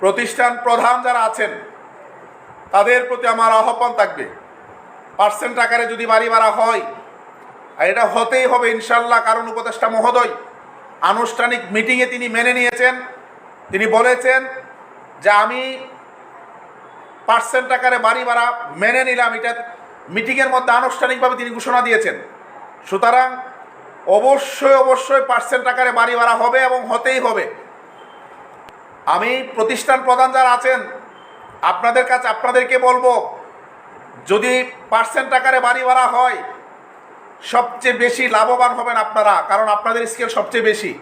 প্রতিষ্ঠান প্রধান যারা আছেন, তাদের প্রতি আমার আহ্বান থাকবে। পার্সেন্ট আকারে যদি বাড়ি ভাড়া হয়, আর এটা হতেই হবে ইনশাল্লাহ কারণ উপদেষ্টা মহোদয়, আনুষ্ঠানিক মিটিংয়ে তিনি মেনে নিয়েছেন। তিনি বলেছেন যে আমি পার্সেন্ট আকারে বাড়ি ভাড়া মেনে নিলাম, এটা মিটিংয়ের মধ্যে আনুষ্ঠানিকভাবে তিনি ঘোষণা দিয়েছেন। সুতরাং অবশ্যই অবশ্যই পার্সেন্ট আকারে বাড়ি ভাড়া হবে এবং হতেই হবে। আমি প্রতিষ্ঠান প্রধান যারা আছেন, আপনাদের কাছে আপনাদেরকে বলব, যদি পার্সেন্ট আকারে বাড়ি ভাড়া হয়, সবচেয়ে বেশি লাভবান হবেন আপনারা, কারণ আপনাদের স্কেল সবচেয়ে বেশি।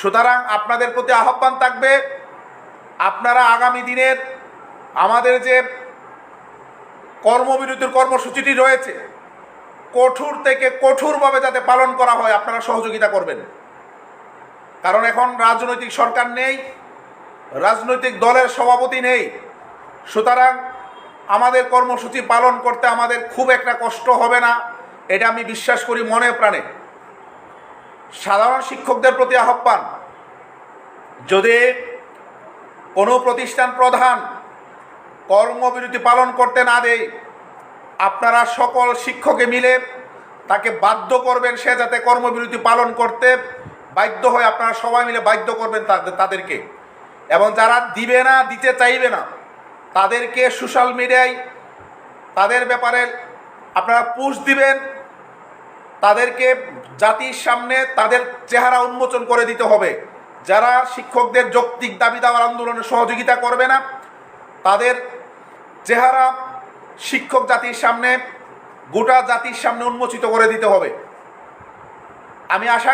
সুতরাং আপনাদের প্রতি আহ্বান থাকবে, আপনারা আগামী দিনের আমাদের যে কর্মবিরতির কর্মসূচিটি রয়েছে, কঠোর থেকে কঠোরভাবে যাতে পালন করা হয়, আপনারা সহযোগিতা করবেন। কারণ এখন রাজনৈতিক সরকার নেই রাজনৈতিক দলের সভাপতি নেই। সুতরাং আমাদের কর্মসূচি পালন করতে আমাদের খুব একটা কষ্ট হবে না, এটা আমি বিশ্বাস করি মনে প্রাণে। সাধারণ শিক্ষকদের প্রতি আহ্বান, যদি কোনো প্রতিষ্ঠান প্রধান কর্মবিরতি পালন করতে না দেয়, আপনারা সকল শিক্ষকে মিলে তাকে বাধ্য করবেন সে যাতে কর্মবিরতি পালন করতে বাধ্য হয়ে আপনারা সবাই মিলে বাধ্য করবেন তাদের তাদেরকে। এবং যারা দিবে না, দিতে চাইবে না, তাদেরকে সোশ্যাল মিডিয়ায় তাদের ব্যাপারে আপনারা পুশ দিবেন, তাদেরকে জাতির সামনে তাদের চেহারা উন্মোচন করে দিতে হবে। যারা শিক্ষকদের যৌক্তিক দাবি দাওয়ার আন্দোলনে সহযোগিতা করবে না, তাদের চেহারা শিক্ষক জাতির সামনে, গোটা জাতির সামনে উন্মোচিত করে দিতে হবে। আমি আশা